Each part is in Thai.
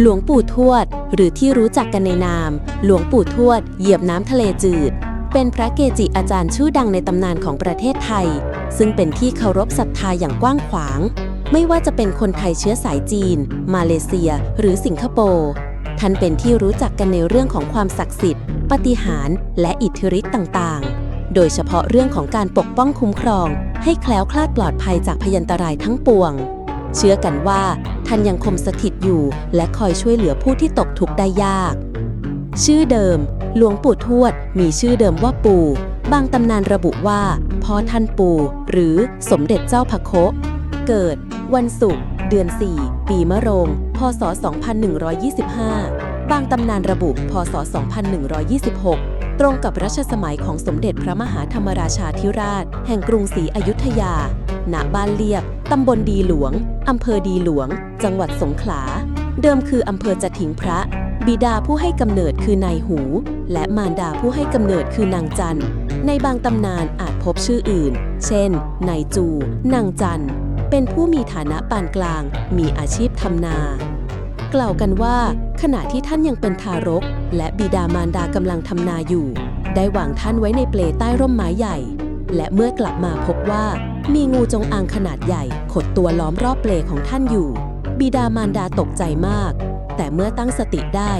หลวงปู่ทวด หรือที่รู้จักกันในนาม หลวงปู่ทวด เหยียบน้ำทะเลจืด เป็นพระเกจิอาจารย์ชื่อดังในตำนานของประเทศไทย ซึ่งเป็นที่เคารพศรัทธาอย่างกว้างขวาง ไม่ว่าจะเป็นคนไทยเชื้อสายจีน มาเลเซีย หรือสิงคโปร์ท่านเป็นที่รู้จักกันในเรื่องของความศักดิ์สิทธิ์ ปฏิหารและอิทธิฤทธิ์ต่างๆ โดยเฉพาะเรื่องของการปกป้องคุ้มครอง ให้แคล้วคลาดปลอดภัยจากพยันตรายทั้งปวง เชื่อกันว่าท่านยังคงสถิตอยู่และคอยช่วยเหลือผู้ที่ตกทุกข์ได้ยาก ชื่อเดิม หลวงปู่ทวด มีชื่อเดิมว่าปู่ บางตำนานระบุว่าพ่อท่านปู่ หรือสมเด็จเจ้าพระโคะเกิด วันศุกร์เดือน 4 ปีมะโรง พศ 2125 บางตำนานระบุพศ 2126 ตรงกับรัชสมัยของสมเด็จพระมหาธรรมราชาธิราช แห่งกรุงศรีอยุธยา ณบ้านเลียบ ตำบลดีหลวง อำเภอดีหลวง จังหวัดสงขลา เดิมคืออำเภอจะถิงพระ บิดาผู้ให้กำเนิดคือนายหู และมารดาผู้ให้กำเนิดคือนางจัน ในบางตำนานอาจพบชื่ออื่น เช่น นายจู นางจัน เป็นผู้มีฐานะปานกลาง มีอาชีพทำนา กล่าวกันว่า ขณะที่ท่านยังเป็นทารก และบิดามารดากำลังทำนาอยู่ ได้วางท่านไว้ในเปลใต้ร่มไม้ใหญ่และเมื่อกลับมาพบว่า มีงูจงอางขนาดใหญ่ ขดตัวล้อมรอบเปลของท่านอยู่ บิดามารดาตกใจมาก แต่เมื่อตั้งสติได้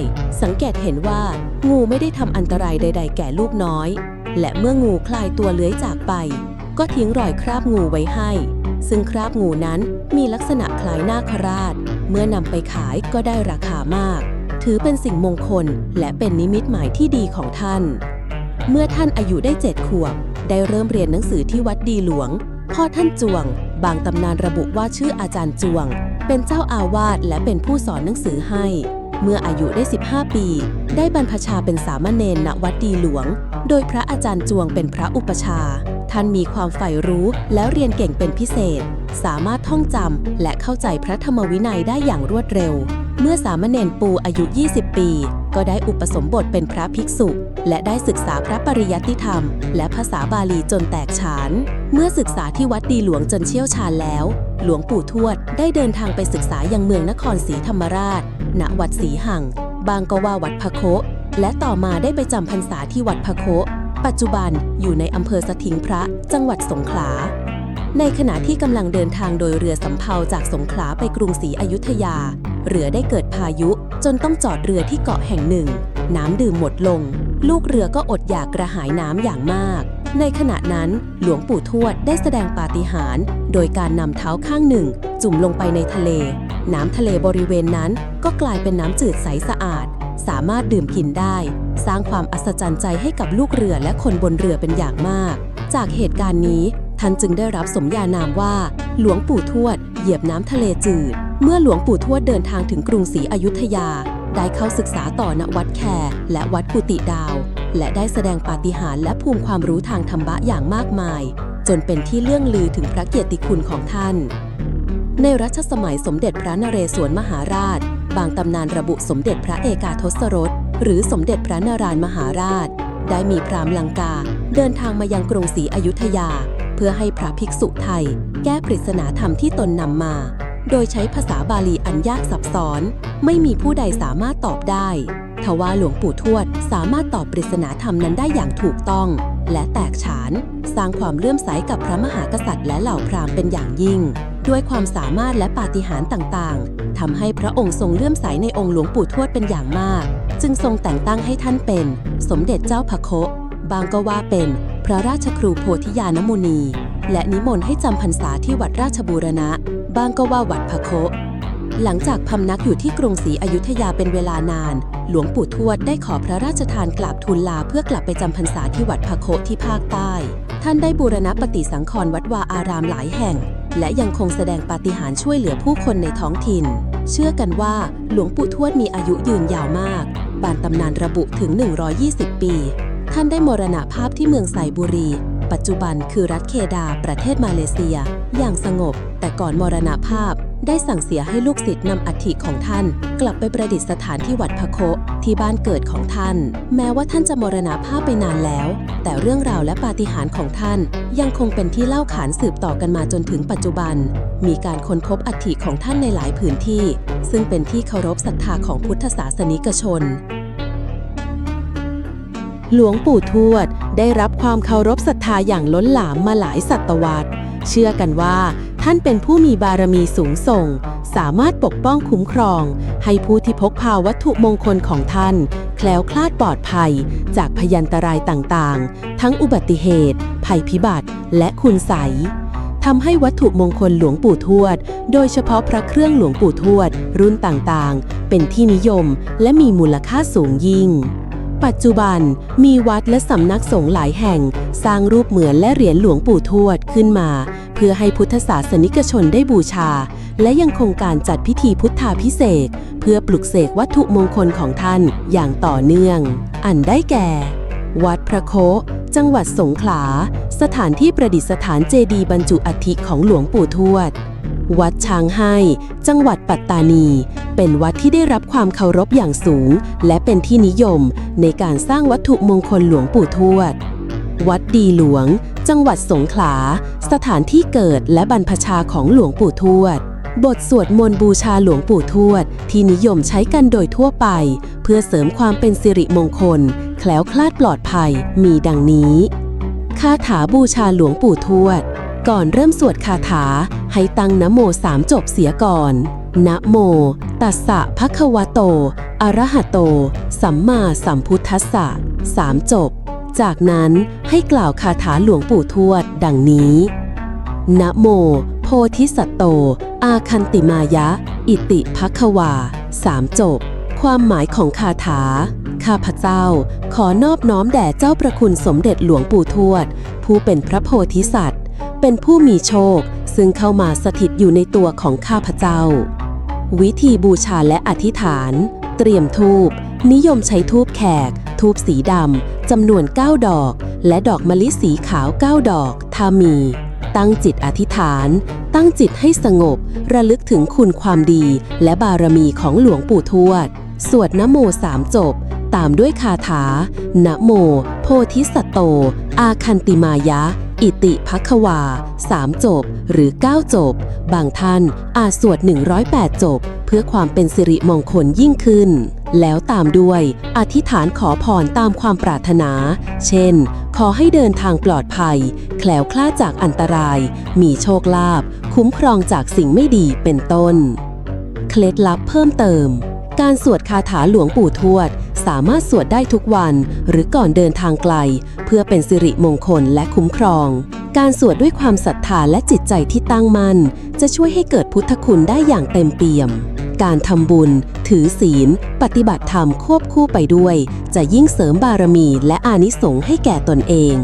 สังเกตเห็นว่า งูไม่ได้ทำอันตรายใด ๆ แก่ลูกน้อย และเมื่องูคลายตัวเลื้อยจากไป ก็ทิ้งรอยคราบงูไว้ให้ ซึ่งคราบงูนั้นมีลักษณะคล้ายนาคราช เมื่อนำไปขายก็ได้ราคามาก ถือเป็นสิ่งมงคลและเป็นนิมิตหมายที่ดีของท่าน เมื่อท่านอายุได้เจ็ดขวบได้เริ่มเรียนหนังสือที่วัดดีหลวง พ่อท่านจวง บางตำนานระบุว่าชื่ออาจารย์จวง เป็นเจ้าอาวาสและเป็นผู้สอนหนังสือให้ เมื่ออายุได้ 15 ปี ได้บรรพชาเป็นสามเณรณวัดดีหลวง โดยพระอาจารย์จวงเป็นพระอุปชา ท่านมีความใฝ่รู้แล้วเรียนเก่งเป็นพิเศษ สามารถท่องจำและเข้าใจพระธรรมวินัยได้อย่างรวดเร็ว เมื่อสามเณรปูอายุ 20 ปี ก็ได้อุปสมบทเป็นพระภิกษุ และได้ศึกษาพระปริยัติธรรม และภาษาบาลีจนแตกฉาน เมื่อศึกษาที่วัดดีหลวงจนเชี่ยวชาญแล้ว หลวงปู่ทวดได้เดินทางไปศึกษายังเมืองนครศรีธรรมราช ณ วัดศรีหัง บางก็ว่าวัดพะโคและต่อมาได้ไปจำพรรษาที่วัดพะโคปัจจุบันอยู่ในอำเภอสถิงพระ จังหวัดสงขลา ในขณะที่กำลังเดินทางโดยเรือสำเภาจากสงขลาไปกรุงศรีอยุธยา เรือได้เกิดพายุจนต้องจอดเรือที่เกาะแห่งหนึ่ง น้ำดื่มหมดลง ลูกเรือก็อดอยากกระหายน้ำอย่างมาก ในขณะนั้นหลวงปู่ทวดได้แสดงปาฏิหาริย์โดยการนำเท้าข้างหนึ่ง จุ่มลงไปในทะเล น้ำทะเลบริเวณนั้นก็กลายเป็นน้ำจืดใสสะอาด สามารถดื่มกินได้ สร้างความอัศจรรย์ใจให้กับลูกเรือและคนบนเรือเป็นอย่างมาก จากเหตุการณ์นี้ท่านจึงได้รับสมญานามว่า หลวงปู่ทวด เหยียบน้ำทะเลจืด เมื่อหลวงปู่ทวดเดินทางถึงกรุงศรีอยุธยา ได้เข้าศึกษาต่อณวัดแคร์และวัดกุติดาว และได้แสดงปาฏิหาริย์และภูมิความรู้ทางธรรมะอย่างมากมาย จนเป็นที่เลื่องลือถึงพระเกียรติคุณของท่าน ในรัชสมัยสมเด็จพระนเรศวรมหาราช บางตำนานระบุสมเด็จพระเอกาทศรส หรือสมเด็จพระนารายณ์มหาราช ได้มีพราหมณ์ลังกา เดินทางมายังกรุงศรีอยุธยา เพื่อให้พระภิกษุไทย แก้ปริศนาธรรมที่ตนนำมา โดยใช้ภาษาบาลีอันยากซับซ้อน ไม่มีผู้ใดสามารถตอบได้ทว่าหลวงปู่ทวดสามารถตอบปริศนาธรรมนั้นได้อย่างถูกต้อง และแตกฉาน สร้างความเลื่อมใสกับพระมหากษัตริย์และเหล่าพราหมณ์เป็นอย่างยิ่ง ด้วยความสามารถและปาฏิหาริย์ต่างๆทำให้พระองค์ทรงเลื่อมใสในองค์หลวงปู่ทวดเป็นอย่างมาก จึงทรงแต่งตั้งให้ท่านเป็น สมเด็จเจ้าพระโคบางก็ว่าเป็น พระราชครูโพธิญาณมุนี และนิมนต์ให้จำพรรษาที่วัดราชบูรณะ บางก็ว่าวัดพะโคหลังจากพำนักอยู่ที่กรุงศรีอยุธยาเป็นเวลานาน หลวงปู่ทวดได้ขอพระราชทานกราบทูลลาเพื่อกลับไปจำพรรษาที่วัดพะโคที่ภาคใต้ ท่านได้บูรณะปฏิสังขรณ์วัดวาอารามหลายแห่ง และยังคงแสดงปาฏิหาริย์ช่วยเหลือผู้คนในท้องถิ่น เชื่อกันว่าหลวงปู่ทวดมีอายุยืนยาวมาก บานตำนานระบุถึง 120 ปี ท่านได้มรณภาพที่เมืองไซบุรี ปัจจุบันคือรัฐเคดาประเทศมาเลเซีย อย่างสงบ แต่ก่อนมรณภาพ ได้สั่งเสียให้ลูกศิษย์นำอัฐิของท่าน กลับไปประดิษฐานที่วัดพะโคที่บ้านเกิดของท่าน แม้ว่าท่านจะมรณภาพไปนานแล้ว แต่เรื่องราวและปาฏิหาริย์ของท่าน ยังคงเป็นที่เล่าขานสืบต่อกันมาจนถึงปัจจุบัน มีการค้นพบอัฐิของท่านในหลายพื้นที่ ซึ่งเป็นที่เคารพศรัทธาของพุทธศาสนิกชน หลวงปู่ทวดได้รับความเคารพศรัทธาอย่างล้นหลามมาหลายศตวรรษ เชื่อกันว่าท่านเป็นผู้มีบารมีสูงส่ง สามารถปกป้องคุ้มครอง ให้ผู้ที่พกพาวัตถุมงคลของท่าน แคล้วคลาดปลอดภัย จากพยันตรายต่างๆ ทั้งอุบัติเหตุ ภัยพิบัติ และคุณใสทำให้วัตถุมงคลหลวงปู่ทวด โดยเฉพาะพระเครื่องหลวงปู่ทวด รุ่นต่างๆ เป็นที่นิยมและมีมูลค่าสูงยิ่ง ปัจจุบันมีวัดและสำนักสงฆ์หลายแห่ง สร้างรูปเหมือนและเหรียญหลวงปู่ทวดขึ้นมา เพื่อให้พุทธศาสนิกชนได้บูชา และยังคงการจัดพิธีพุทธาพิเศษ เพื่อปลุกเสกวัตถุมงคลของท่านอย่างต่อเนื่อง อันได้แก่ วัดพระโคจังหวัดสงขลา สถานที่ประดิษฐานเจดีย์บรรจุอัฐิของหลวงปู่ทวด วัดช้างให้ จังหวัดปัตตานี เป็นวัดที่ได้รับความเคารพอย่างสูง และเป็นที่นิยมในการสร้างวัตถุมงคลหลวงปู่ทวด วัดดีหลวง จังหวัดสงขลา สถานที่เกิดและบรรพชาของหลวงปู่ทวด บทสวดมนต์บูชาหลวงปู่ทวด ที่นิยมใช้กันโดยทั่วไป เพื่อเสริมความเป็นสิริมงคล แคล้วคลาดปลอดภัยมีดังนี้คาถาบูชาหลวงปู่ทวด ก่อนเริ่มสวดคาถา ให้ตั้งนะโมสามจบเสียก่อน นะโม ตัสสะภะคะวะโต อระหะโต สัมมาสัมพุทธัสสะสามจบ จากนั้นให้กล่าวคาถาหลวงปู่ทวด ดังนี้ นะโม โพธิสัตโต อาคันติมายะ อิติภควาสามจบ ความหมายของคาถาข้าพเจ้า ขอนอบน้อมแด่เจ้าประคุณสมเด็จหลวงปู่ทวด ผู้เป็นพระโพธิสัตว์ เป็นผู้มีโชค ซึ่งเข้ามาสถิตอยู่ในตัวของข้าพเจ้า วิธีบูชาและอธิษฐาน เตรียมทูบนิยมใช้ทูบแขก ทูบสีดำจำนวน 9 ดอก และดอกมะลิสีขาว 9 ดอก ถ้ามี ตั้งจิตอธิษฐาน ตั้งจิตให้สงบ ระลึกถึงคุณความดีและบารมีของหลวงปู่ทวด สวดนะโมสามจบ ตามด้วยคาถา นะโม โพธิสัตโต อาคันติมายะ อิติภควาสามจบ หรือ 9 จบ บางท่านอาจสวด 108 จบ เพื่อความเป็นสิริมงคลยิ่งขึ้น แล้วตามด้วย อธิษฐานขอพรตามความปรารถนา เช่น ขอให้เดินทางปลอดภัย แคล้วคลาดจากอันตราย มีโชคลาภคุ้มครองจากสิ่งไม่ดีเป็นต้น เคล็ดลับเพิ่มเติม การสวดคาถาหลวงปู่ทวด สามารถสวดได้ทุกวันหรือก่อนเดินทางไกล เพื่อเป็นสิริมงคลและคุ้มครอง การสวดด้วยความศรัทธาและจิตใจที่ตั้งมั่น จะช่วยให้เกิดพุทธคุณได้อย่างเต็มเปี่ยม การทำบุญ ถือศีล ปฏิบัติธรรมควบคู่ไปด้วย จะยิ่งเสริมบารมีและอานิสงส์ให้แก่ตนเอง